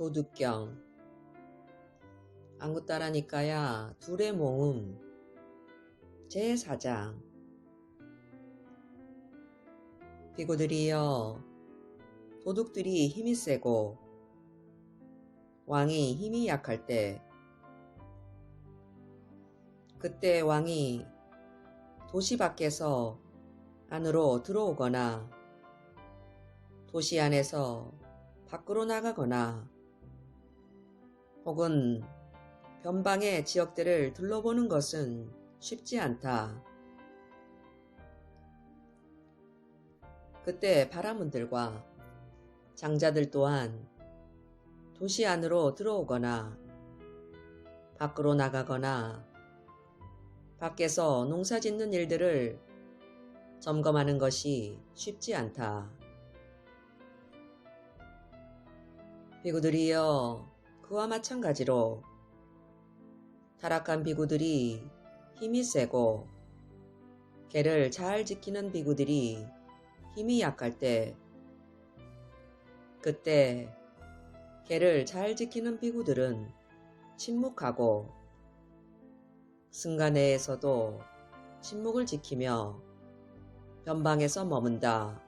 도둑경. 안구 따라니까야 둘의 모음 제4장. 비구들이여 도둑들이 힘이 세고 왕이 힘이 약할 때 그때 왕이 도시 밖에서 안으로 들어오거나 도시 안에서 밖으로 나가거나 혹은 변방의 지역들을 둘러보는 것은 쉽지 않다. 그때 바라문들과 장자들 또한 도시 안으로 들어오거나 밖으로 나가거나 밖에서 농사 짓는 일들을 점검하는 것이 쉽지 않다. 비구들이여 그와 마찬가지로 타락한 비구들이 힘이 세고 개를 잘 지키는 비구들이 힘이 약할 때 그때 개를 잘 지키는 비구들은 침묵하고 승가 내에서도 침묵을 지키며 변방에서 머문다.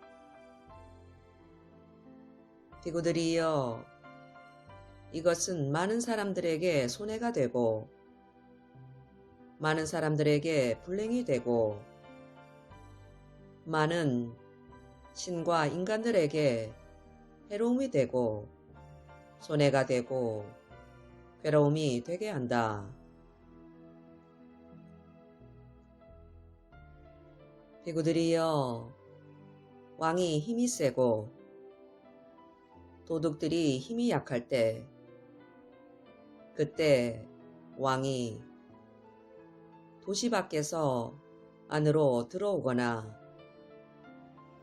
비구들이여 이것은 많은 사람들에게 손해가 되고 많은 사람들에게 불행이 되고 많은 신과 인간들에게 해로움이 되고 손해가 되고 괴로움이 되게 한다. 비구들이여 왕이 힘이 세고 도둑들이 힘이 약할 때 그때 왕이 도시 밖에서 안으로 들어오거나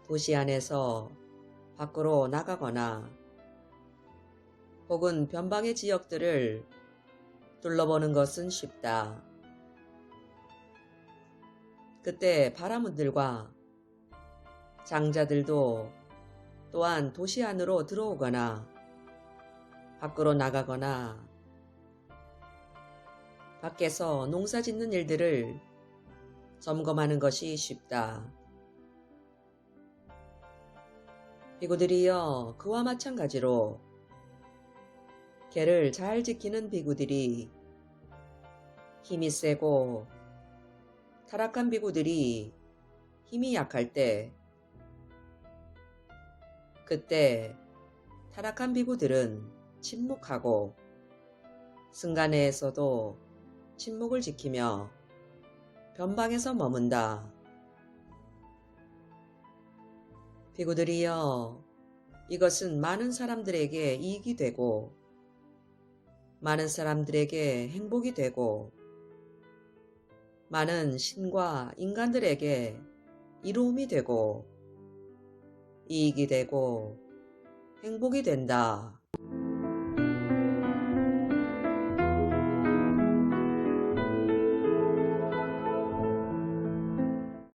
도시 안에서 밖으로 나가거나 혹은 변방의 지역들을 둘러보는 것은 쉽다. 그때 바라문들과 장자들도 또한 도시 안으로 들어오거나 밖으로 나가거나 밖에서 농사 짓는 일들을 점검하는 것이 쉽다. 비구들이여 그와 마찬가지로 개를 잘 지키는 비구들이 힘이 세고 타락한 비구들이 힘이 약할 때 그때 타락한 비구들은 침묵하고 승간내에서도 침묵을 지키며 변방에서 머문다. 비구들이여 이것은 많은 사람들에게 이익이 되고 많은 사람들에게 행복이 되고 많은 신과 인간들에게 이로움이 되고 이익이 되고 행복이 된다.